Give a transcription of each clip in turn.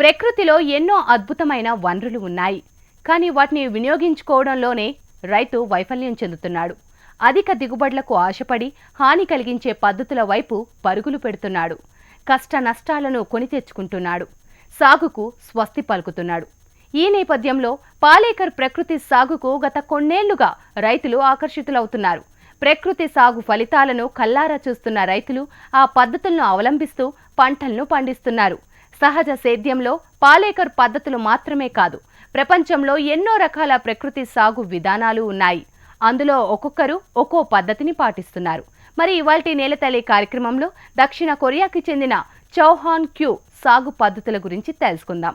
ప్రకృతిలో ఎన్నో అద్భుతమైన వనరులు ఉన్నాయి. కానీ వాటిని వినియోగించుకోవడంలోనే రైతు వైఫల్యం చెందుతున్నాడు. అధిక దిగుబడులకు ఆశపడి హాని కలిగించే పద్ధతుల వైపు పరుగులు పెడుతున్నాడు. కష్ట నష్టాలను కొని తెచ్చుకుంటున్నాడు. సాగుకు స్వస్తి పలుకుతున్నాడు. ఈ నేపథ్యంలో పాలేకర్ ప్రకృతి సాగుకు గత కొన్నేళ్ళుగా రైతులు ఆకర్షితులవుతున్నారు. ప్రకృతి సాగు ఫలితాలను కల్లారా చూస్తున్న రైతులు ఆ పద్ధతులను అవలంబిస్తూ పంటలను పండిస్తున్నారు. సహజ సేద్యంలో పాలేకర్ పద్ధతులు మాత్రమే కాదు ప్రపంచంలో ఎన్నో రకాల ప్రకృతి సాగు విధానాలు ఉన్నాయి. అందులో ఒక్కొక్కరు ఒక్కో పద్ధతిని పాటిస్తున్నారు. మరి ఇవాల్టి నేలతల్లి కార్యక్రమంలో దక్షిణ కొరియాకి చెందిన చౌహాన్ క్యూ సాగు పద్ధతుల గురించి తెలుసుకుందాం.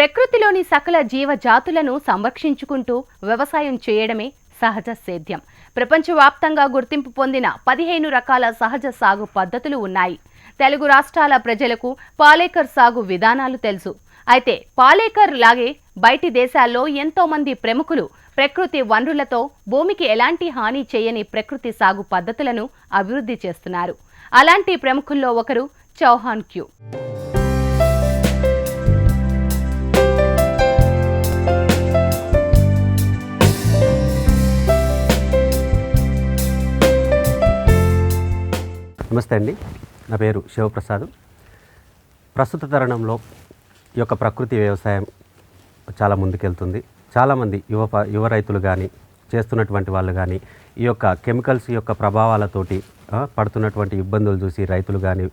ప్రకృతిలోని సకల జీవజాతులను సంరక్షించుకుంటూ వ్యవసాయం చేయడమే సహజ సేద్యం. ప్రపంచవ్యాప్తంగా గుర్తింపు పొందిన పదిహేను రకాల సహజ సాగు పద్ధతులు ఉన్నాయి. తెలుగు రాష్ట్రాల ప్రజలకు పాలేకర్ సాగు విధానాలు తెలుసు. అయితే పాలేకర్ లాగే బయటి దేశాల్లో ఎంతోమంది ప్రముఖులు ప్రకృతి వనరులతో భూమికి ఎలాంటి హాని చేయని ప్రకృతి సాగు పద్ధతులను అభివృద్ధి చేస్తున్నారు. అలాంటి ప్రముఖుల్లో ఒకరు చౌహాన్ క్యూ. నమస్తే అండి. నా పేరు శివప్రసాద్. ప్రస్తుత తరుణంలో ఈ యొక్క ప్రకృతి వ్యవసాయం చాలా ముందుకెళ్తుంది. చాలామంది యువ యువ రైతులు కానీ చేస్తున్నటువంటి వాళ్ళు కానీ ఈ యొక్క కెమికల్స్ యొక్క ప్రభావాలతోటి పడుతున్నటువంటి ఇబ్బందులు చూసి రైతులు కానీ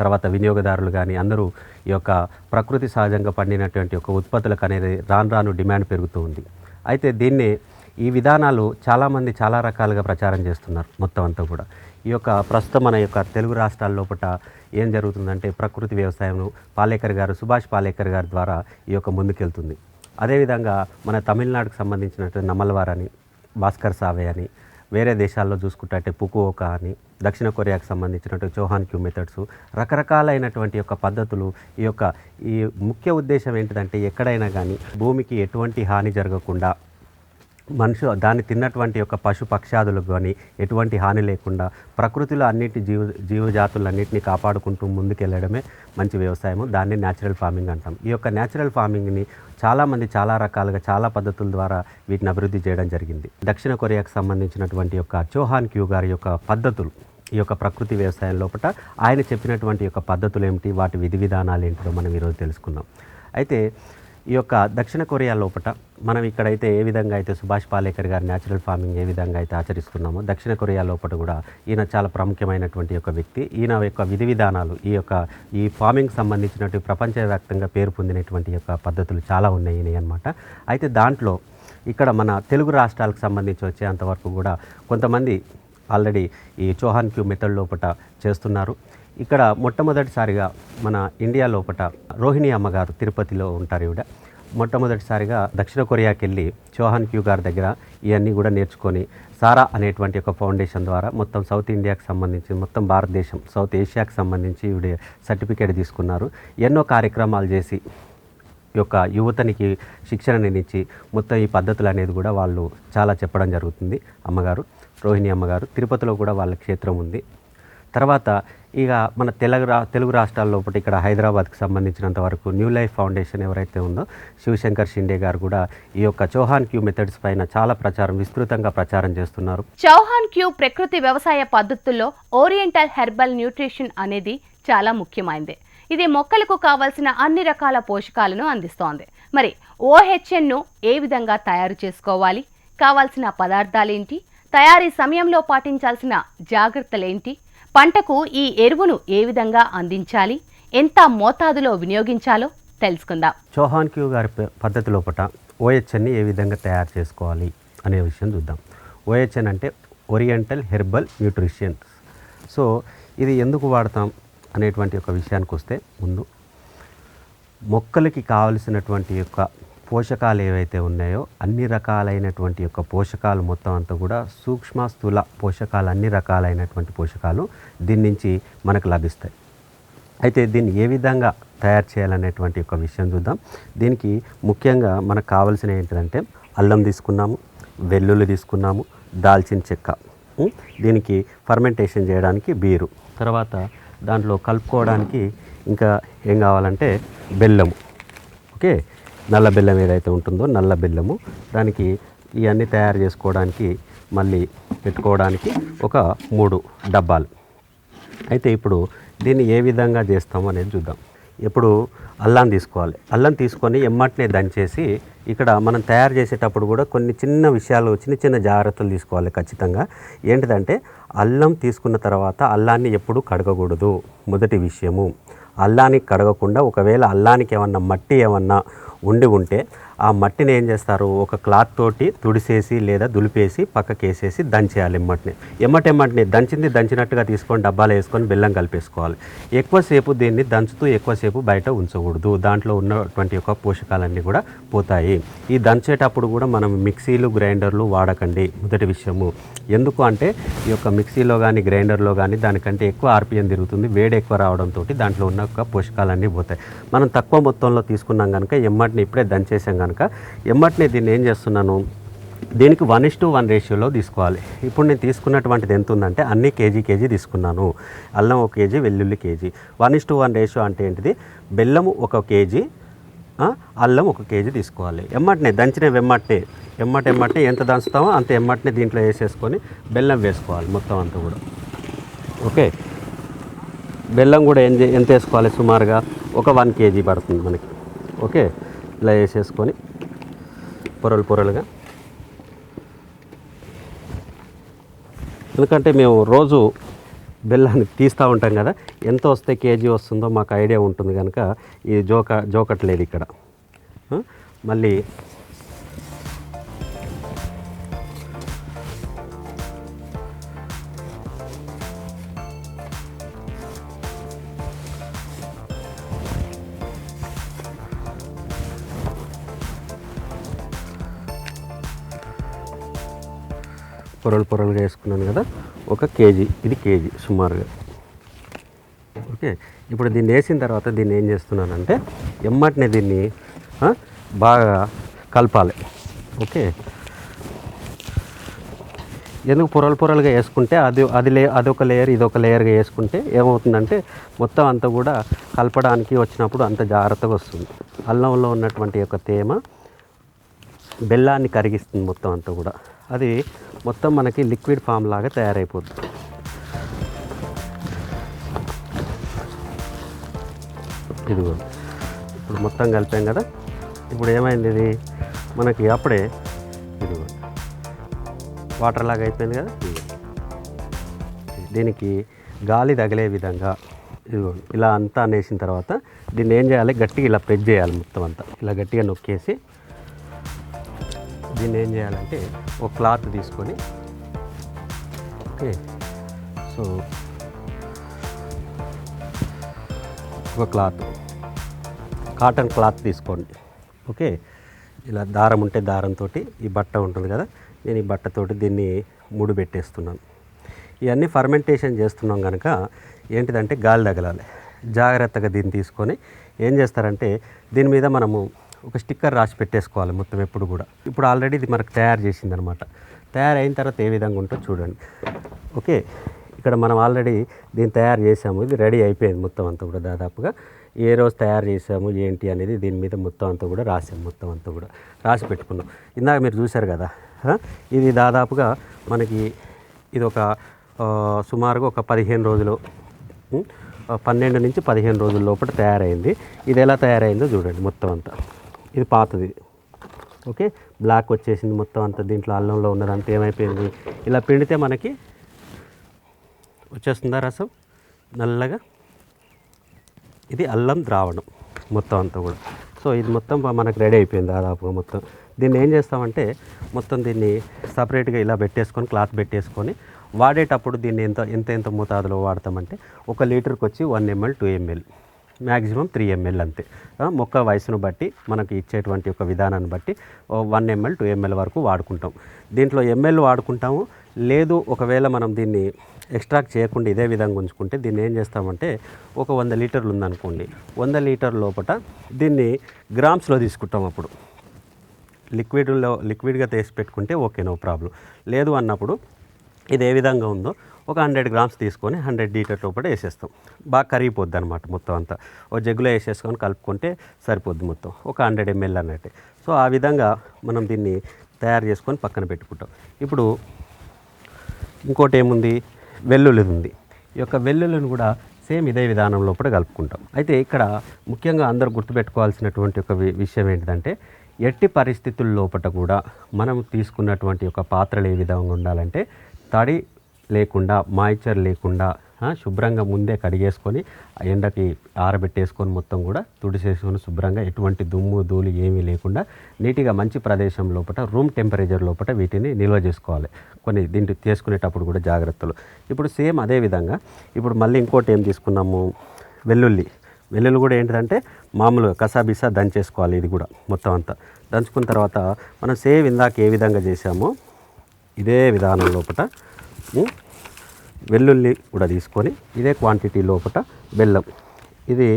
తర్వాత వినియోగదారులు కానీ అందరూ ఈ యొక్క ప్రకృతి సహజంగా పండినటువంటి యొక్క ఉత్పత్తులకు అనేది రాను రాను డిమాండ్ పెరుగుతూ ఉంది. అయితే దీన్ని ఈ విధానాలు చాలామంది చాలా రకాలుగా ప్రచారం చేస్తున్నారు మొత్తం అంతా కూడా. ఈ యొక్క ప్రస్తుతం మన యొక్క తెలుగు రాష్ట్రాల లోపల ఏం జరుగుతుందంటే ప్రకృతి వ్యవసాయం పాలేకర్ గారు సుభాష్ పాలేకర్ గారి ద్వారా ఈ యొక్క ముందుకెళ్తుంది. అదేవిధంగా మన తమిళనాడుకు సంబంధించినటువంటి నమల్వారని భాస్కర్ సావే అని వేరే దేశాల్లో చూసుకుంటే పుకుఓకా అని దక్షిణ కొరియాకు సంబంధించినట్టు చౌహాన్ క్యూ మెథడ్స్ రకరకాలైనటువంటి యొక్క పద్ధతులు ఈ యొక్క ఈ ముఖ్య ఉద్దేశం ఏంటిదంటే ఎక్కడైనా కానీ భూమికి ఎటువంటి హాని జరగకుండా మనుషు దాన్ని తిన్నటువంటి యొక్క పశు పక్షాదులకు కానీ ఎటువంటి హాని లేకుండా ప్రకృతిలో అన్నిటి జీవ జీవజాతులన్నింటినీ కాపాడుకుంటూ ముందుకెళ్ళడమే మంచి వ్యవసాయము. దాన్ని న్యాచురల్ ఫార్మింగ్ అంటాం. ఈ యొక్క న్యాచురల్ ఫార్మింగ్ని చాలామంది చాలా రకాలుగా చాలా పద్ధతుల ద్వారా వీటిని అభివృద్ధి చేయడం జరిగింది. దక్షిణ కొరియాకు సంబంధించినటువంటి యొక్క చౌహాన్ క్యూ గారి యొక్క పద్ధతులు ఈ యొక్క ప్రకృతి వ్యవసాయం లోపల ఆయన చెప్పినటువంటి యొక్క పద్ధతులు ఏమిటి? వాటి విధి విధానాలు ఏంటో మనం ఈరోజు తెలుసుకుందాం. అయితే ఈ యొక్క దక్షిణ కొరియా లోపల మనం ఇక్కడైతే ఏ విధంగా అయితే సుభాష్ పాలేకర్ గారు న్యాచురల్ ఫార్మింగ్ ఏ విధంగా అయితే ఆచరిస్తున్నామో దక్షిణ కొరియా లోపల కూడా ఈయన చాలా ప్రాముఖ్యమైనటువంటి యొక్క వ్యక్తి. ఈయన యొక్క విధి విధానాలు ఈ యొక్క ఈ ఫార్మింగ్ సంబంధించినటువంటి ప్రపంచవ్యాప్తంగా పేరు పొందినటువంటి యొక్క పద్ధతులు చాలా ఉన్నాయి అనమాట అయితే దాంట్లో ఇక్కడ మన తెలుగు రాష్ట్రాలకు సంబంధించి వచ్చేంతవరకు కూడా కొంతమంది ఆల్రెడీ ఈ చౌహాన్ క్యూ మెథడ్ లోపల చేస్తున్నారు. ఇక్కడ మొట్టమొదటిసారిగా మన ఇండియా లోపల రోహిణి అమ్మగారు తిరుపతిలో ఉంటారు ఇవిడ మొట్టమొదటిసారిగా దక్షిణ కొరియాకి వెళ్ళి చోహాన్ క్యూ గారి దగ్గర ఇవన్నీ కూడా నేర్చుకొని సారా అనేటువంటి ఒక ఫౌండేషన్ ద్వారా మొత్తం సౌత్ ఇండియాకి సంబంధించి మొత్తం భారతదేశం సౌత్ ఏషియాకి సంబంధించి ఈవిడ సర్టిఫికేట్ తీసుకున్నారు. ఎన్నో కార్యక్రమాలు చేసి యొక్క యువతనికి శిక్షణనిచ్చి మొత్తం ఈ పద్ధతులు అనేది కూడా వాళ్ళు చాలా చెప్పడం జరుగుతుంది. అమ్మగారు రోహిణి అమ్మగారు తిరుపతిలో కూడా వాళ్ళ క్షేత్రం ఉంది. తర్వాత ఇక మన తెలుగు రా తెలుగు రాష్ట్రాల్లో ఒకటి ఇక్కడ హైదరాబాద్కి సంబంధించినంత వరకు న్యూ లైఫ్ ఫౌండేషన్ ఎవరైతే ఉందో శివశంకర్ షిండే గారు కూడా ఈ యొక్క చౌహాన్ క్యూ మెథడ్స్ పైన చాలా ప్రచారం విస్తృతంగా ప్రచారం చేస్తున్నారు. చౌహాన్ క్యూ ప్రకృతి వ్యవసాయ పద్ధతుల్లో ఓరియంటల్ హెర్బల్ న్యూట్రిషన్ అనేది చాలా ముఖ్యమైనది ఇది మొక్కలకు కావలసిన అన్ని రకాల పోషకాలను అందిస్తోంది. మరి ఓహెచ్ఎన్ను ఏ విధంగా తయారు చేసుకోవాలి? కావాల్సిన పదార్థాలేంటి? తయారీ సమయంలో పాటించాల్సిన జాగ్రత్తలేంటి? పంటకు ఈ ఎరువును ఏ విధంగా అందించాలి? ఎంత మోతాదులో వినియోగించాలో తెలుసుకుందాం. చౌహాన్ క్యూ గారి పద్ధతిలో పద్ధతి లోపల ఓహెచ్ఎన్ని ఏ విధంగా తయారు చేసుకోవాలి అనే విషయం చూద్దాం. ఓహెచ్ఎన్ అంటే ఓరియంటల్ హెర్బల్ న్యూట్రిషన్స్ సో ఇది ఎందుకు వాడతాం అనేటువంటి ఒక విషయానికి వస్తే ముందు మొక్కలకి కావలసినటువంటి యొక్క పోషకాలు ఏవైతే ఉన్నాయో అన్ని రకాలైనటువంటి యొక్క పోషకాలు మొత్తం అంతా కూడా సూక్ష్మ స్థూల పోషకాలు అన్ని రకాలైనటువంటి పోషకాలు దీని నుంచి మనకు లభిస్తాయి. అయితే దీన్ని ఏ విధంగా తయారు చేయాలనేటువంటి ఒక విషయం చూద్దాం. దీనికి ముఖ్యంగా మనకు కావాల్సిన ఏంటంటే అల్లం తీసుకున్నాము వెల్లుల్లి తీసుకున్నాము దాల్చిన చెక్క దీనికి ఫర్మెంటేషన్ చేయడానికి బీరు. తర్వాత దాంట్లో కలుపుకోవడానికి ఇంకా ఏం కావాలంటే బెల్లము. ఓకే? నల్ల బెల్లం ఏదైతే ఉంటుందో నల్ల బెల్లము. దానికి ఇవన్నీ తయారు చేసుకోవడానికి మళ్ళీ పెట్టుకోవడానికి ఒక మూడు డబ్బాలు. అయితే ఇప్పుడు దీన్ని ఏ విధంగా చేస్తాం అనేది చూద్దాం. ఇప్పుడు అల్లం తీసుకోవాలి. అల్లం తీసుకొని ఎమ్మటినే దంచేసి ఇక్కడ మనం తయారు చేసేటప్పుడు కూడా కొన్ని చిన్న విషయాలు చిన్న చిన్న జాగ్రత్తలు తీసుకోవాలి ఖచ్చితంగా. ఏంటిదంటే అల్లం తీసుకున్న తర్వాత అల్లాన్ని ఎప్పుడు కడగకూడదు. మొదటి విషయము. అల్లానికి కడగకుండా ఒకవేళ అల్లానికి ఏమన్నా మట్టి ఏమన్నా ఉండి ఉంటే ఆ మట్టిని ఏం చేస్తారు? ఒక క్లాత్ తోటి తుడిసేసి లేదా దులిపేసి పక్కకి వేసేసి దంచేయాలి ఎమ్మటిని. ఎమ్మటెమ్మటిని దంచింది దంచినట్టుగా తీసుకొని డబ్బాలు వేసుకొని బెల్లం కలిపేసుకోవాలి. ఎక్కువసేపు దీన్ని దంచుతూ ఎక్కువసేపు బయట ఉంచకూడదు. దాంట్లో ఉన్నటువంటి యొక్క పోషకాలన్నీ కూడా పోతాయి. ఈ దంచేటప్పుడు కూడా మనం మిక్సీలు గ్రైండర్లు వాడకండి. మొదటి విషయము. ఎందుకు అంటే ఈ యొక్క మిక్సీలో కానీ గ్రైండర్లో కానీ దానికంటే ఎక్కువ ఆర్పిఎం తిరుగుతుంది. వేడి ఎక్కువ రావడంతో దాంట్లో ఉన్న యొక్క పోషకాలన్నీ పోతాయి. మనం తక్కువ మొత్తంలో తీసుకున్నాం కనుక ఎమ్మటిని ఇప్పుడే దంచేసాం కనుక ఎమ్మటిని దీన్ని ఏం చేస్తున్నాను? దీనికి వన్ ఇస్ టు వన్ రేషియోలో తీసుకోవాలి. ఇప్పుడు నేను తీసుకున్నటువంటిది ఎంత ఉందంటే అన్ని కేజీ కేజీ తీసుకున్నాను. అల్లం ఒక కేజీ వెల్లుల్లి KG. One is to one ratio అంటే ఏంటిది? బెల్లము ఒక కేజీ అల్లం ఒక కేజీ తీసుకోవాలి. ఎమ్మటినే దంచిన వెమ్మట్టే ఎమ్మట ఎమ్మటినే ఎంత దంచుతామో అంత ఎమ్మటినే దీంట్లో వేసేసుకొని బెల్లం వేసుకోవాలి మొత్తం అంతా కూడా. ఓకే? బెల్లం కూడా ఎంత వేసుకోవాలి సుమారుగా? ఒక వన్ కేజీ పడుతుంది మనకి. ఓకే? ఇలా వేసేసుకొని పొరలు పొరలుగా. ఎందుకంటే మేము రోజు బెల్లాన్ని తీస్తూ ఉంటాం కదా ఎంత వస్తే కేజీ వస్తుందో మాకు ఐడియా ఉంటుంది కనుక ఇది జోక జోకట్లేదు ఇక్కడ. మళ్ళీ పొరలు పొరలుగా వేసుకున్నాను కదా ఒక కేజీ ఇది కేజీ సుమారుగా. ఓకే ఇప్పుడు దీన్ని వేసిన తర్వాత దీన్ని ఏం చేస్తున్నానంటే ఎమ్మటినే దీన్ని బాగా కలపాలి. ఓకే. ఎందుకు పొరలు పొరలుగా వేసుకుంటే అది అది లే అదొక లేయర్ ఇది ఒక లేయర్గా వేసుకుంటే ఏమవుతుందంటే మొత్తం అంతా కూడా కలపడానికి వచ్చినప్పుడు అంత జాగ్రత్తగా వస్తుంది. అల్లంలో ఉన్నటువంటి యొక్క తేమ బెల్లాన్ని కరిగిస్తుంది మొత్తం అంతా కూడా. అది మొత్తం మనకి లిక్విడ్ ఫామ్ లాగా తయారైపోతుంది ఇదిగో ఇప్పుడు మొత్తం కలిపాం కదా? ఇప్పుడు ఏమైంది ఇది? మనకి అప్పుడే ఇదిగో వాటర్ లాగా అయిపోయింది కదా? దీనికి గాలి తగిలే విధంగా ఇదిగో ఇలా అంతా అనేసిన తర్వాత దీన్ని ఏం చేయాలి? గట్టిగా ఇలా ప్రెస్ చేయాలి మొత్తం అంతా. ఇలా గట్టిగా నొక్కేసి దీన్ని ఏం చేయాలంటే ఒక క్లాత్ తీసుకొని ఓకే సో ఒక క్లాత్ కాటన్ క్లాత్ తీసుకోండి ఓకే. ఇలా దారం ఉంటే దారంతో ఈ బట్ట ఉంటుంది కదా నేను ఈ బట్టతోటి దీన్ని ముడి పెట్టేస్తున్నాను. ఇవన్నీ ఫర్మెంటేషన్ చేస్తున్నాం కనుక ఏంటిదంటే గాలి తగలాలి. జాగ్రత్తగా దీన్ని తీసుకొని ఏం చేస్తారంటే దీని మీద మనము ఒక స్టిక్కర్ రాసి పెట్టేసుకోవాలి మొత్తం ఎప్పుడు కూడా. ఇప్పుడు ఆల్రెడీ ఇది మనకు తయారు చేసింది అనమాట తయారైన తర్వాత ఏ విధంగా ఉంటుందో చూడండి. ఓకే? ఇక్కడ మనం ఆల్రెడీ దీన్ని తయారు చేసాము. ఇది రెడీ అయిపోయింది మొత్తం అంతా కూడా దాదాపుగా. ఏ రోజు తయారు చేసాము ఏంటి అనేది దీని మీద మొత్తం అంతా కూడా రాసాము మొత్తం అంతా కూడా రాసి పెట్టుకున్నాం. ఇందాక మీరు చూశారు కదా? ఇది దాదాపుగా మనకి ఇది ఒక సుమారుగా ఒక పదిహేను రోజులు పన్నెండు నుంచి పదిహేను రోజుల లోపల తయారైంది. ఇది ఎలా తయారైందో చూడండి మొత్తం అంతా. ఇది పాతది. ఓకే? బ్లాక్ వచ్చేసింది మొత్తం అంతా దీంట్లో అల్లంలో ఉన్నదంతా ఏమైపోయింది? ఇలా పిండితే మనకి వచ్చేస్తుందా రసం? నల్లగా? ఇది అల్లం ద్రావణం మొత్తం అంతా కూడా. సో ఇది మొత్తం మనకు రెడీ అయిపోయింది దాదాపుగా మొత్తం. దీన్ని ఏం చేస్తామంటే మొత్తం దీన్ని సపరేట్గా ఇలా పెట్టేసుకొని క్లాత్ పెట్టేసుకొని వాడేటప్పుడు దీన్ని ఎంత ఎంత ఎంత మోతాదులో వాడతామంటే ఒక లీటర్కి వచ్చి one ml two ml. Maximum three ml అంతే. మొక్క వయసును బట్టి మనకి ఇచ్చేటువంటి ఒక విధానాన్ని బట్టి వన్ ఎంఎల్ టూ ఎంఎల్ వరకు వాడుకుంటాం. దీంట్లో ఎంఎల్ వాడుకుంటాము. లేదు ఒకవేళ మనం దీన్ని ఎక్స్ట్రాక్ట్ చేయకుండా ఇదే విధంగా ఉంచుకుంటే దీన్ని ఏం చేస్తామంటే ఒక వంద లీటర్లు ఉందనుకోండి. వంద లీటర్ లోపల దీన్ని గ్రామ్స్లో తీసుకుంటాం అప్పుడు. లిక్విడ్లో లిక్విడ్గా తీసి పెట్టుకుంటే ఓకే నో ప్రాబ్లం. లేదు అన్నప్పుడు ఇది ఏ విధంగా ఉందో ఒక హండ్రెడ్ గ్రామ్స్ తీసుకొని హండ్రెడ్ లీటర్ లోపల వేసేస్తాం. బాగా కరిగిపోద్ది అనమాట మొత్తం అంతా. ఓ జగ్గులో వేసేసుకొని కలుపుకుంటే సరిపోద్ది మొత్తం. ఒక హండ్రెడ్ ఎంఎల్ అన్నట్టు. సో ఆ విధంగా మనం దీన్ని తయారు చేసుకొని పక్కన పెట్టుకుంటాం. ఇప్పుడు ఇంకోటి ఏముంది? వెల్లుల్లి ఉంది. ఈ యొక్క వెల్లుల్లిని కూడా సేమ్ ఇదే విధానం లోపల కలుపుకుంటాం. అయితే ఇక్కడ ముఖ్యంగా అందరూ గుర్తుపెట్టుకోవాల్సినటువంటి ఒక విషయం ఏంటిదంటే ఎట్టి పరిస్థితుల లోపల కూడా మనం తీసుకున్నటువంటి ఒక పాత్రలు ఏ విధంగా ఉండాలంటే తడి లేకుండా మాయిచర్ లేకుండా శుభ్రంగా ముందే కడిగేసుకొని ఆ ఎండకి ఆరబెట్టేసుకొని మొత్తం కూడా తుడిసేసుకొని శుభ్రంగా ఎటువంటి దుమ్ము ధూళి ఏమీ లేకుండా నీట్గా మంచి ప్రదేశం లోపల రూమ్ టెంపరేచర్ లోపల వీటిని నిల్వ చేసుకోవాలి. కొన్ని దీంట్లో చేసుకునేటప్పుడు కూడా జాగ్రత్తలు. ఇప్పుడు సేమ్ అదే విధంగా ఇప్పుడు మళ్ళీ ఇంకోటి ఏం తీసుకున్నాము? వెల్లుల్లి. వెల్లుల్లి కూడా ఏంటిదంటే మామూలు కసాబిసా దంచేసుకోవాలి ఇది కూడా మొత్తం అంతా. దంచుకున్న తర్వాత మనం సేమ్ ఇందాక ఏ విధంగా చేసామో ఇదే విధానం లోపల వెల్లుల్లి కూడా తీసుకొని ఇదే క్వాంటిటీ లోపల బెల్లం. ఇది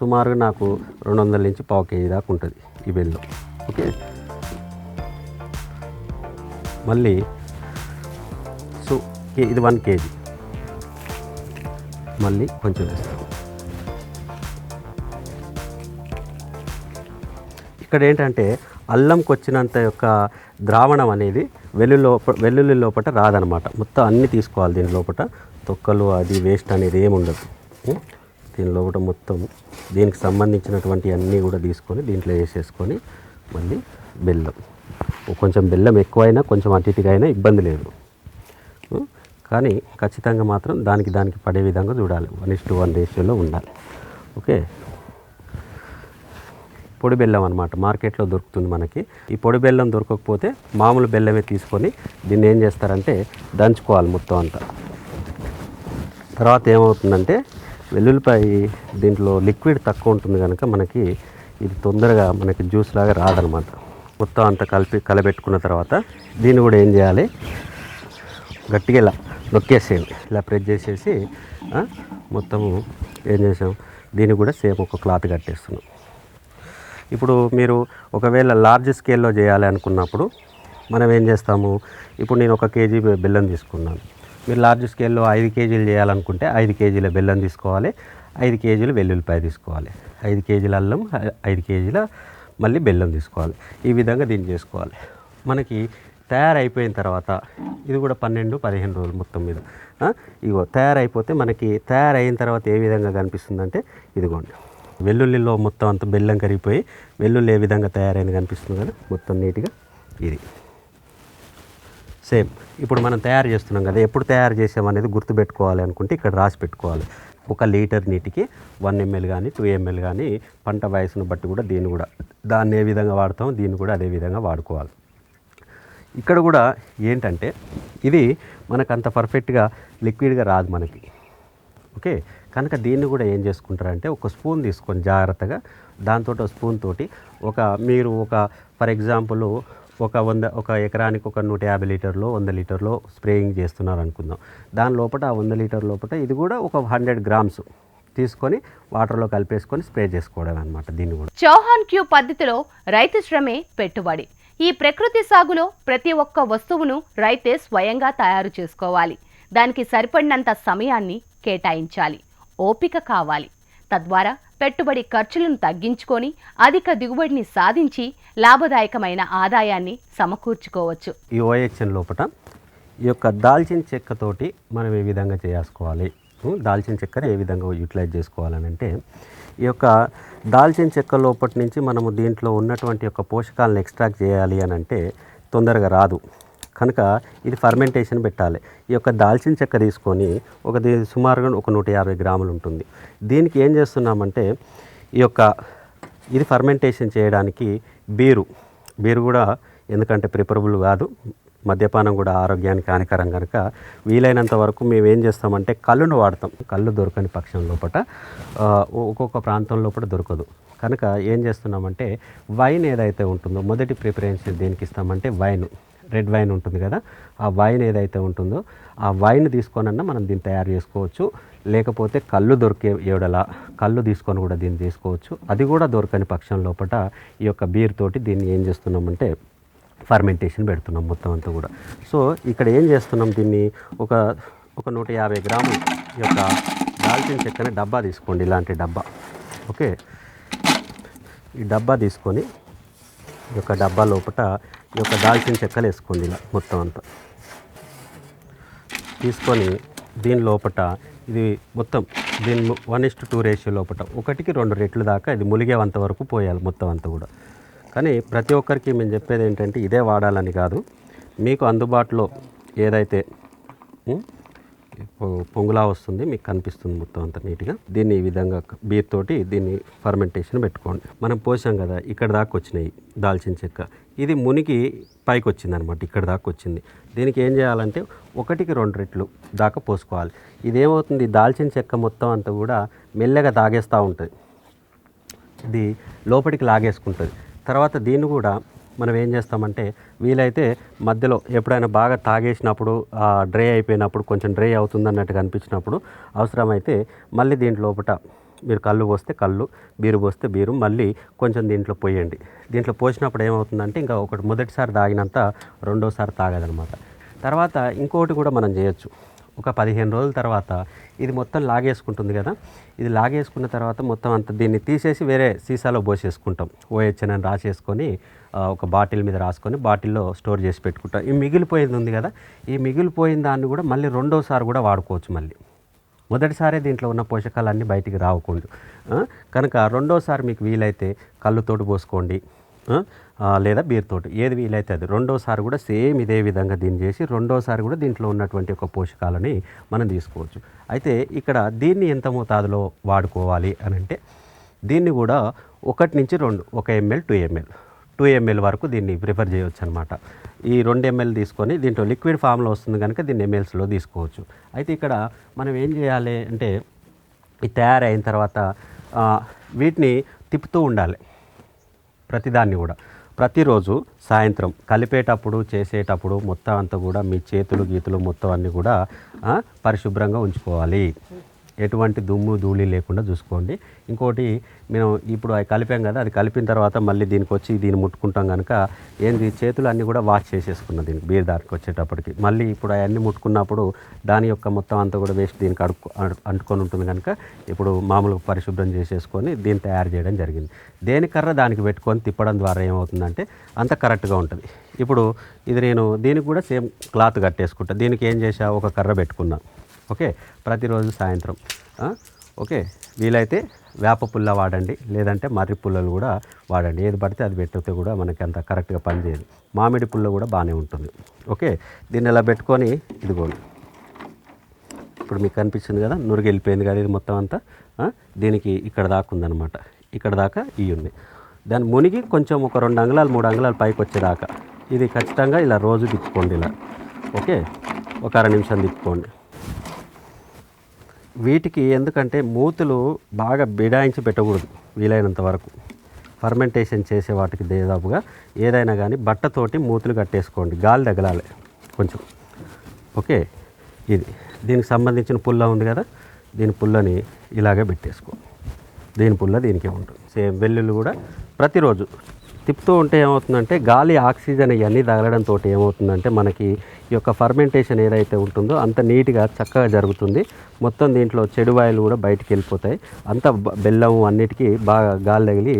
సుమారుగా నాకు రెండు వందల నుంచి పావు కేజీ దాకా ఉంటుంది ఈ బెల్లం. ఓకే? మళ్ళీ సో ఇది వన్ కేజీ. మళ్ళీ కొంచెం వేస్తాం. ఇక్కడ ఏంటంటే అల్లంకి వచ్చినంత యొక్క ద్రావణం అనేది వెల్లుల్లో వెల్లుల్లి లోపల రాదనమాట. మొత్తం అన్నీ తీసుకోవాలి దీని లోపల తొక్కలు అది వేస్ట్ అనేది ఏముండదు దీని లోపల మొత్తం దీనికి సంబంధించినటువంటి అన్నీ కూడా తీసుకొని దీంట్లో వేసేసుకొని మళ్ళీ బెల్లం. కొంచెం బెల్లం ఎక్కువైనా కొంచెం అటు ఇటుగా అయినా ఇబ్బంది లేదు. కానీ ఖచ్చితంగా మాత్రం దానికి దానికి పడే విధంగా చూడాలి. వన్ ఇస్ టు వన్ రేషియోలో ఉండాలి. ఓకే? పొడి బెల్లం అనమాట మార్కెట్లో దొరుకుతుంది మనకి. ఈ పొడి బెల్లం దొరకకపోతే మామూలు బెల్లమే తీసుకొని దీన్ని ఏం చేస్తారంటే దంచుకోవాలి మొత్తం అంతా. తర్వాత ఏమవుతుందంటే వెల్లుల్లిపాయ దీంట్లో లిక్విడ్ తక్కువ ఉంటుంది కనుక మనకి ఇది తొందరగా మనకి జ్యూస్ లాగా రాదనమాట మొత్తం అంతా కలిపి కలబెట్టుకున్న తర్వాత దీన్ని కూడా ఏం చేయాలి? గట్టిగా ఇలా నొక్కేసేయండి ఇలా ప్రెస్ చేసేసి మొత్తము ఏం చేసాం? దీన్ని కూడా సేమ్ ఒక క్లాత్ కట్టేస్తున్నాం. ఇప్పుడు మీరు ఒకవేళ లార్జ్ స్కేల్లో చేయాలి అనుకున్నప్పుడు మనం ఏం చేస్తాము? ఇప్పుడు నేను ఒక కేజీ బెల్లం తీసుకున్నాను. మీరు లార్జ్ స్కేల్లో ఐదు కేజీలు చేయాలనుకుంటే ఐదు కేజీల బెల్లం తీసుకోవాలి ఐదు కేజీలు వెల్లుల్లిపాయ తీసుకోవాలి ఐదు కేజీల అల్లం ఐదు కేజీల మళ్ళీ బెల్లం తీసుకోవాలి. ఈ విధంగా దీన్ని చేసుకోవాలి. మనకి తయారైపోయిన తర్వాత ఇది కూడా పన్నెండు పదిహేను రోజులు మొత్తం మీద. ఇగో తయారైపోతే మనకి తయారైన తర్వాత ఏ విధంగా కనిపిస్తుందంటే ఇదిగోండి. వెల్లుల్లిలో మొత్తం అంత బెల్లం కరిగిపోయి వెల్లుల్లి ఏ విధంగా తయారైంది కనిపిస్తుంది కదా మొత్తం నీట్గా ఇది. సేమ్. ఇప్పుడు మనం తయారు చేస్తున్నాం కదా ఎప్పుడు తయారు చేసామనేది గుర్తుపెట్టుకోవాలి అనుకుంటే ఇక్కడ రాసి పెట్టుకోవాలి. ఒక లీటర్ నీటికి వన్ ఎంఎల్ కానీ టూ ఎంఎల్ కానీ పంట వయసును బట్టి కూడా దీన్ని కూడా దాన్ని ఏ విధంగా వాడతామో దీన్ని కూడా అదే విధంగా వాడుకోవాలి. ఇక్కడ కూడా ఏంటంటే ఇది మనకు అంత పర్ఫెక్ట్గా లిక్విడ్గా రాదు మనకి. ఓకే. కనుక దీన్ని కూడా ఏం చేసుకుంటారంటే ఒక స్పూన్ తీసుకొని జాగ్రత్తగా దాంతో స్పూన్ తోటి ఒక మీరు ఒక ఫర్ ఎగ్జాంపుల్ ఒక వంద ఒక ఎకరానికి ఒక నూట యాభై లీటర్లో వంద లీటర్లో స్ప్రేయింగ్ చేస్తున్నారు అనుకుందాం. దాని లోపల ఆ వంద లీటర్ లోపల ఇది కూడా ఒక హండ్రెడ్ గ్రామ్స్ తీసుకొని వాటర్లో కలిపేసుకొని స్ప్రే చేసుకోవడం అనమాట దీన్ని కూడా. చౌహాన్ క్యూ పద్ధతిలో రైతు శ్రమే పెట్టుబడి. ఈ ప్రకృతి సాగులో ప్రతి ఒక్క వస్తువును రైతే స్వయంగా తయారు చేసుకోవాలి. దానికి సరిపడినంత సమయాన్ని కేటాయించాలి. ఓపిక కావాలి. తద్వారా పెట్టుబడి ఖర్చులను తగ్గించుకొని అధిక దిగుబడిని సాధించి లాభదాయకమైన ఆదాయాన్ని సమకూర్చుకోవచ్చు. ఈ ఓహెచ్ఎన్ లోపల ఈ యొక్క దాల్చిన చెక్కతోటి మనం ఏ విధంగా చేసుకోవాలి? దాల్చిన చెక్కని ఏ విధంగా యూటిలైజ్ చేసుకోవాలని అంటే ఈ యొక్క దాల్చిన చెక్క లోపటి నుంచి మనము దీంట్లో ఉన్నటువంటి యొక్క పోషకాలను ఎక్స్ట్రాక్ట్ చేయాలి అని అంటే తొందరగా రాదు. కనుక ఇది ఫర్మెంటేషన్ పెట్టాలి. ఈ యొక్క దాల్చిన చెక్క తీసుకొని ఒక దీని సుమారుగా ఒక నూట యాభై గ్రాములు ఉంటుంది. దీనికి ఏం చేస్తున్నామంటే ఈ యొక్క ఇది ఫర్మెంటేషన్ చేయడానికి బీరు బీరు కూడా ఎందుకంటే ప్రిఫరబుల్ కాదు మద్యపానం కూడా ఆరోగ్యానికి హానికరం కనుక వీలైనంత వరకు మేము ఏం చేస్తామంటే కళ్ళును వాడతాం. కళ్ళు దొరకని పక్షం లోపల ఒక్కొక్క ప్రాంతం లోపల దొరకదు. కనుక ఏం చేస్తున్నామంటే వైన్ ఏదైతే ఉంటుందో మొదటి ప్రిఫరెన్స్ దేనికి ఇస్తామంటే వైన్. రెడ్ వైన్ ఉంటుంది కదా ఆ వైన్ ఏదైతే ఉంటుందో ఆ వైన్ తీసుకొనన్నా మనం దీన్ని తయారు చేసుకోవచ్చు. లేకపోతే కళ్ళు దొరికే ఏడల కళ్ళు తీసుకొని కూడా దీన్ని తీసుకోవచ్చు. అది కూడా దొరకని పక్షం లోపల ఈ యొక్క బీర్ తోటి దీన్ని ఏం చేస్తున్నామంటే ఫర్మెంటేషన్ పెడుతున్నాం మొత్తం అంతా కూడా. సో ఇక్కడ ఏం చేస్తున్నాం దీన్ని? ఒక ఒక నూట యాభై గ్రాములు ఈ యొక్క దాల్చిన చెక్కని డబ్బా తీసుకోండి ఇలాంటి డబ్బా. ఓకే? ఈ డబ్బా తీసుకొని ఈ యొక్క డబ్బా లోపల ఈ యొక్క దాల్చిన చెక్కలు వేసుకోండి ఇలా మొత్తం అంతా. తీసుకొని దీని లోపట ఇది మొత్తం దీని వన్ ఇస్ట్ టూ రేషియో లోపట ఒకటికి రెండు రెట్లు దాకా ఇది ములిగేంత వరకు పోయాలి మొత్తం అంతా కూడా. కానీ ప్రతి ఒక్కరికి మేము చెప్పేది ఏంటంటే ఇదే వాడాలని కాదు. మీకు అందుబాటులో ఏదైతే పొంగులా వస్తుంది మీకు కనిపిస్తుంది మొత్తం అంత నీట్గా. దీన్ని ఈ విధంగా బీర్ తోటి దీన్ని ఫర్మెంటేషన్ పెట్టుకోండి. మనం పోసాం కదా ఇక్కడ దాకా వచ్చినాయి దాల్చిన చెక్క. ఇది మునికి పైకి వచ్చింది అనమాట ఇక్కడ దాకా వచ్చింది. దీనికి ఏం చేయాలంటే ఒకటికి రెండు రెట్లు దాకా పోసుకోవాలి. ఇదేమవుతుంది దాల్చిన చెక్క మొత్తం అంతా కూడా మెల్లగా తాగేస్తూ ఉంటుంది. ఇది లోపలికి లాగేసుకుంటుంది. తర్వాత దీన్ని కూడా మనం ఏం చేస్తామంటే వీలైతే మధ్యలో ఎప్పుడైనా బాగా తాగేసినప్పుడు డ్రై అయిపోయినప్పుడు కొంచెం డ్రై అవుతుంది అన్నట్టుగా అనిపించినప్పుడు అవసరమైతే మళ్ళీ దీంట్లో లోపల మీరు కళ్ళు పోస్తే కళ్ళు బీరు పోస్తే బీరు మళ్ళీ కొంచెం దీంట్లో పోయండి. దీంట్లో పోసినప్పుడు ఏమవుతుందంటే ఇంకా ఒకటి మొదటిసారి తాగినంత రెండోసారి తాగదనమాట తర్వాత ఇంకోటి కూడా మనం చేయొచ్చు. ఒక పదిహేను రోజుల తర్వాత ఇది మొత్తం లాగేసుకుంటుంది కదా ఇది లాగేసుకున్న తర్వాత మొత్తం అంత దీన్ని తీసేసి వేరే సీసాలో పోసేసుకుంటాం. ఓహెచ్ఎన్ అని రాసేసుకొని ఒక బాటిల్ మీద రాసుకొని బాటిల్లో స్టోర్ చేసి పెట్టుకుంటాం. ఈ మిగిలిపోయింది ఉంది కదా ఈ మిగిలిపోయిన దాన్ని కూడా మళ్ళీ రెండోసారి కూడా వాడుకోవచ్చు మళ్ళీ. మొదటిసారే దీంట్లో ఉన్న పోషకాలన్నీ బయటికి రావకూడదు. కనుక రెండోసారి మీకు వీలైతే కళ్ళుతోటి పోసుకోండి లేదా బీర్తోటి. ఏది వీలైతే అది. రెండోసారి కూడా సేమ్ ఇదే విధంగా దీన్ని చేసి రెండోసారి కూడా దీంట్లో ఉన్నటువంటి ఒక పోషకాలని మనం తీసుకోవచ్చు. అయితే ఇక్కడ దీన్ని ఎంత మోతాదులో వాడుకోవాలి అని అంటే దీన్ని కూడా ఒకటి నుంచి రెండు ఒక ml two ml. Two ml వరకు దీన్ని ప్రిఫర్ చేయవచ్చు అనమాట ఈ రెండు ఎంఎల్ తీసుకొని దీంట్లో లిక్విడ్ ఫామ్లో వస్తుంది కనుక దీన్ని ఎంఎల్స్లో తీసుకోవచ్చు. అయితే ఇక్కడ మనం ఏం చేయాలి అంటే ఇది తయారైన తర్వాత వీటిని తిప్పుతూ ఉండాలి. ప్రతిదాన్ని కూడా. ప్రతిరోజు సాయంత్రం కలిపేటప్పుడు చేసేటప్పుడు మొత్తం అంతా కూడా మీ చేతులు గీతులు మొత్తం అన్నీ కూడా పరిశుభ్రంగా ఉంచుకోవాలి. ఎటువంటి దుమ్ము ధూళి లేకుండా చూసుకోండి. ఇంకోటి మేము ఇప్పుడు అది కలిపాం కదా అది కలిపిన తర్వాత మళ్ళీ దీనికి వచ్చి దీన్ని ముట్టుకుంటాం కనుక ఏంది చేతులు అన్నీ కూడా వాష్ చేసేసుకున్నాం దీనికి బీర్ దానికి వచ్చేటప్పటికి. మళ్ళీ ఇప్పుడు అవన్నీ ముట్టుకున్నప్పుడు దాని యొక్క మొత్తం అంతా కూడా వేస్ట్ దీనికి అడుకు అంటుకొని ఉంటుంది కనుక ఇప్పుడు మామూలుగా పరిశుభ్రం చేసేసుకొని దీన్ని తయారు చేయడం జరిగింది. దేని కర్ర దానికి పెట్టుకొని తిప్పడం ద్వారా ఏమవుతుందంటే అంత కరెక్ట్గా ఉంటుంది. ఇప్పుడు ఇది నేను దీనికి కూడా సేమ్ క్లాత్ కట్టేసుకుంటా. దీనికి ఏం చేసా ఒక కర్ర పెట్టుకున్నా. ఓకే? ప్రతిరోజు సాయంత్రం. ఓకే? వీలైతే వేప పుల్ల వాడండి. లేదంటే మర్రి పుల్లలు కూడా వాడండి. ఏది పడితే అది పెట్టితే కూడా మనకి అంత కరెక్ట్గా పనిచేయదు మామిడి పుల్ల కూడా బాగానే ఉంటుంది. ఓకే? దీన్ని ఇలా పెట్టుకొని ఇదిగోండి. ఇప్పుడు మీకు కనిపిస్తుంది కదా? నురుగు వెళ్ళిపోయింది కదా ఇది మొత్తం అంతా? దీనికి ఇక్కడ దాకా ఉందన్నమాట. ఇక్కడ దాకా ఇవి ఉంది. దాని మునిగి కొంచెం ఒక రెండు అంగుళాలు మూడు అంగుళాలు పైకి వచ్చేదాకా. ఇది ఖచ్చితంగా ఇలా రోజు తిప్పుకోండి ఇలా. ఓకే? ఒక అర నిమిషం తిప్పుకోండి. వీటికి ఎందుకంటే మూతులు బాగా బిడాయించి పెట్టకూడదు వీలైనంత వరకు. ఫర్మెంటేషన్ చేసే వాటికి దాదాపుగా ఏదైనా కానీ బట్టతోటి మూతులు కట్టేసుకోండి. గాలి తగలాలి కొంచెం. ఓకే? ఇది. దీనికి సంబంధించిన పుల్ల ఉంది కదా? దీని పుల్లని ఇలాగే పెట్టేసుకో. దీని పుల్ల దీనికే ఉంటుంది. సేమ్ వెల్లుల్లి కూడా ప్రతిరోజు తిప్పుతూ ఉంటే ఏమవుతుందంటే గాలి ఆక్సిజన్ ఇవన్నీ తగలడంతో ఏమవుతుందంటే మనకి ఈ యొక్క ఫర్మెంటేషన్ ఏదైతే ఉంటుందో అంత నీట్గా చక్కగా జరుగుతుంది. మొత్తం దీంట్లో చెడు వాయులు కూడా బయటికి వెళ్ళిపోతాయి. అంత బెల్లం అన్నిటికీ బాగా గాలి తగిలి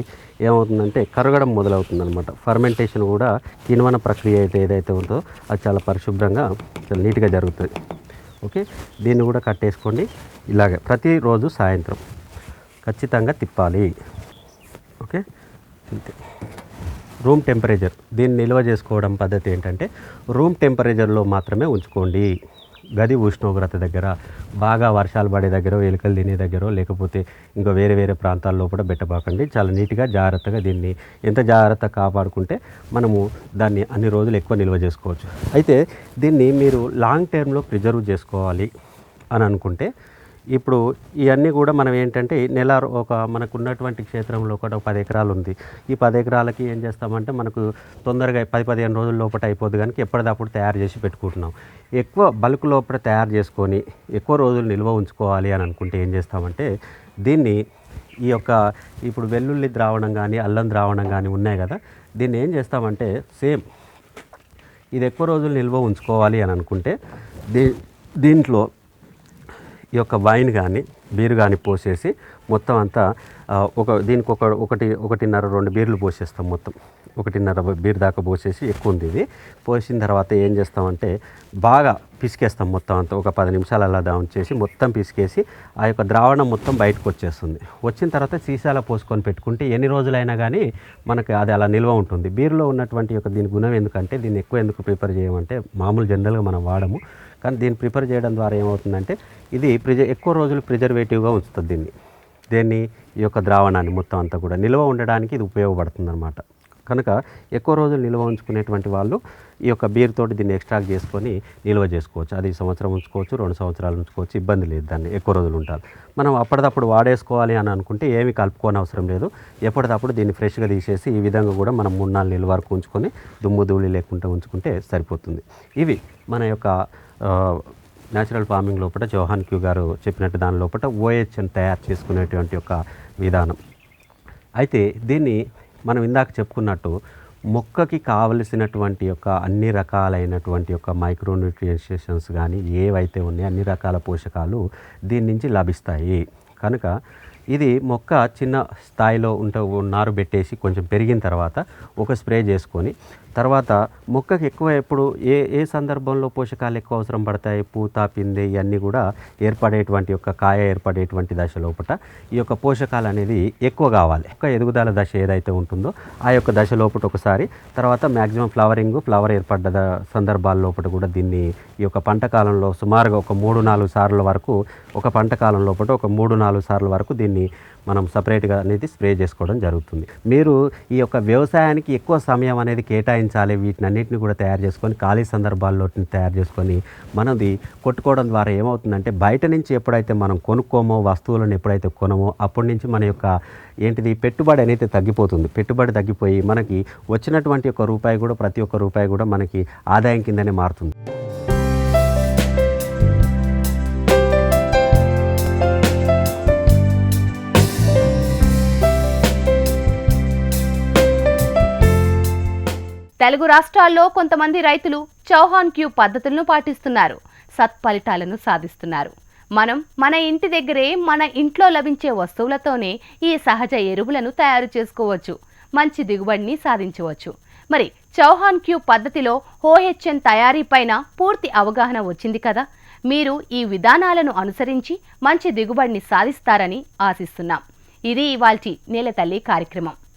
ఏమవుతుందంటే కరగడం మొదలవుతుంది అనమాట ఫర్మెంటేషన్ కూడా కిణవన ప్రక్రియ అయితే ఏదైతే ఉందో అది చాలా పరిశుభ్రంగా చాలా నీట్గా జరుగుతుంది. ఓకే? దీన్ని కూడా కట్టేసుకోండి ఇలాగే ప్రతిరోజు సాయంత్రం ఖచ్చితంగా తిప్పాలి. ఓకే? అంతే రూమ్ టెంపరేచర్. దీన్ని నిల్వ చేసుకోవడం పద్ధతి ఏంటంటే రూమ్ టెంపరేచర్లో మాత్రమే ఉంచుకోండి. గది ఉష్ణోగ్రత దగ్గర బాగా వర్షాలు పడే దగ్గర ఎలుకలు తినే దగ్గర లేకపోతే ఇంకా వేరే వేరే ప్రాంతాల్లో కూడా పెట్టబాకండి. చాలా నీట్గా జాగ్రత్తగా దీన్ని ఎంత జాగ్రత్త కాపాడుకుంటే మనము దాన్ని అన్ని రోజులు ఎక్కువ నిల్వ చేసుకోవచ్చు. అయితే దీన్ని మీరు లాంగ్ టర్మ్లో ప్రిజర్వ్ చేసుకోవాలి అని అనుకుంటే ఇప్పుడు ఇవన్నీ కూడా మనం ఏంటంటే నెల ఒక మనకు ఉన్నటువంటి క్షేత్రంలో కూడా ఒక పది ఎకరాలు ఉంది. ఈ పది ఎకరాలకి ఏం చేస్తామంటే మనకు తొందరగా పది పదిహేను రోజుల లోపల అయిపోద్ది కనుక ఎప్పటిదప్పుడు తయారు చేసి పెట్టుకుంటున్నాం. ఎక్కువ బల్క్ లోపల తయారు చేసుకొని ఎక్కువ రోజులు నిల్వ ఉంచుకోవాలి అని అనుకుంటే ఏం చేస్తామంటే దీన్ని ఈ యొక్క ఇప్పుడు వెల్లుల్లి ద్రావణం కానీ అల్లం ద్రావణం కానీ ఉన్నాయి కదా దీన్ని ఏం చేస్తామంటే సేమ్ ఇది ఎక్కువ రోజులు నిల్వ ఉంచుకోవాలి అని అనుకుంటే దీ దీంట్లో ఈ యొక్క వైన్ కానీ బీరు కానీ పోసేసి మొత్తం అంతా ఒక దీనికి ఒక ఒకటి ఒకటిన్నర రెండు బీర్లు పోసేస్తాం మొత్తం. ఒకటిన్నర బీర్ దాకా పోసేసి ఎక్కువ ఉంది ఇది. పోసిన తర్వాత ఏం చేస్తామంటే బాగా పిసికేస్తాం మొత్తం అంతా. ఒక పది నిమిషాలు అలా దాని చేసి మొత్తం పిసికేసి ఆ యొక్క ద్రావణం మొత్తం బయటకు వచ్చేస్తుంది. వచ్చిన తర్వాత సీసాలో పోసుకొని పెట్టుకుంటే ఎన్ని రోజులైనా కానీ మనకి అది అలా నిల్వ ఉంటుంది. బీర్లో ఉన్నటువంటి యొక్క దీని గుణం ఎందుకంటే దీన్ని ఎక్కువ ఎందుకు ప్రిపేర్ చేయమంటే మామూలు జనరల్గా మనం వాడము. కానీ దీన్ని ప్రిపేర్ చేయడం ద్వారా ఏమవుతుందంటే ఇది ప్రిజ ఎక్కువ రోజులు ప్రిజర్వేటివ్గా ఉంచుతుంది దీన్ని. దీన్ని? ఈ యొక్క ద్రావణాన్ని మొత్తం అంతా కూడా. నిల్వ ఉండడానికి ఇది ఉపయోగపడుతుంది అనమాట కనుక ఎక్కువ రోజులు నిల్వ ఉంచుకునేటువంటి వాళ్ళు ఈ యొక్క బీర్ తోటి దీన్ని ఎక్స్ట్రాక్ట్ చేసుకొని నిల్వ చేసుకోవచ్చు. అది సంవత్సరం ఉంచుకోవచ్చు రెండు సంవత్సరాలు ఉంచుకోవచ్చు ఇబ్బంది లేదు దాన్ని. ఎక్కువ రోజులు ఉంటారు మనం అప్పటిదప్పుడు వాడేసుకోవాలి అని అనుకుంటే ఏమి కలుపుకోని అవసరం లేదు. ఎప్పటిదప్పుడు దీన్ని ఫ్రెష్గా తీసేసి ఈ విధంగా కూడా మనం మూడు నాలుగు నెలల వరకు ఉంచుకొని దుమ్ము ధూళి లేకుండా ఉంచుకుంటే సరిపోతుంది. ఇవి మన యొక్క న్యాచురల్ ఫార్మింగ్ లోపల జోహాన్ క్యూ గారు చెప్పినట్టు దాని లోపల ఓహెచ్ఎన్ తయారు చేసుకునేటువంటి ఒక విధానం. అయితే దీన్ని మనం ఇందాక చెప్పుకున్నట్టు మొక్కకి కావలసినటువంటి యొక్క అన్ని రకాలైనటువంటి యొక్క మైక్రోన్యూట్రియేషన్స్ కానీ ఏవైతే ఉన్నాయో అన్ని రకాల పోషకాలు దీని నుంచి లభిస్తాయి. కనుక ఇది మొక్క చిన్న స్థాయిలో ఉంట నారు పెట్టేసి కొంచెం పెరిగిన తర్వాత ఒక స్ప్రే చేసుకొని తర్వాత మొక్కకి ఎక్కువ ఎప్పుడు ఏ ఏ సందర్భంలో పోషకాలు ఎక్కువ అవసరం పడతాయి? పూత పిందె ఇవన్నీ కూడా ఏర్పడేటువంటి యొక్క కాయ ఏర్పడేటువంటి దశ లోపల ఈ యొక్క పోషకాలు అనేది ఎక్కువ కావాలి. ఒక ఎదుగుదల దశ ఏదైతే ఉంటుందో ఆ యొక్క దశ లోపల ఒకసారి తర్వాత మ్యాక్సిమం ఫ్లవరింగ్ ఫ్లవర్ ఏర్పడ్డ సందర్భాల లోపల కూడా దీన్ని ఈ యొక్క పంట కాలంలో సుమారుగా ఒక మూడు నాలుగు సార్ల వరకు ఒక పంట కాలం లోపల ఒక మూడు నాలుగు సార్ల వరకు దీన్ని మనం సపరేట్గా అనేది స్ప్రే చేసుకోవడం జరుగుతుంది. మీరు ఈ యొక్క వ్యవసాయానికి ఎక్కువ సమయం అనేది కేటాయించాలి వీటిని అన్నింటిని కూడా తయారు చేసుకొని ఖాళీ సందర్భాల్లో తయారు చేసుకొని మనది కొట్టుకోవడం ద్వారా ఏమవుతుందంటే బయట నుంచి ఎప్పుడైతే మనం కొనుక్కోమో వస్తువులను ఎప్పుడైతే కొనమో అప్పటి నుంచి మన యొక్క ఏంటిది పెట్టుబడి అనేది తగ్గిపోతుంది. పెట్టుబడి తగ్గిపోయి మనకి వచ్చినటువంటి ఒక రూపాయి కూడా ప్రతి ఒక్క రూపాయి కూడా మనకి ఆదాయం కిందనే మారుతుంది. తెలుగు రాష్ట్రాల్లో కొంతమంది రైతులు చౌహాన్ క్యూ పద్ధతులను పాటిస్తున్నారు సత్ఫలితాలను సాధిస్తున్నారు. మనం మన ఇంటి దగ్గరే మన ఇంట్లో లభించే వస్తువులతోనే ఈ సహజ ఎరువులను తయారు చేసుకోవచ్చు మంచి దిగుబడిని సాధించవచ్చు. మరి చౌహాన్ క్యూ పద్ధతిలో ఓహెచ్ఎన్ తయారీపైన పూర్తి అవగాహన వచ్చింది కదా? మీరు ఈ విధానాలను అనుసరించి మంచి దిగుబడిని సాధిస్తారని ఆశిస్తున్నాం. ఇది ఇవాల్టి నేల తల్లి కార్యక్రమం.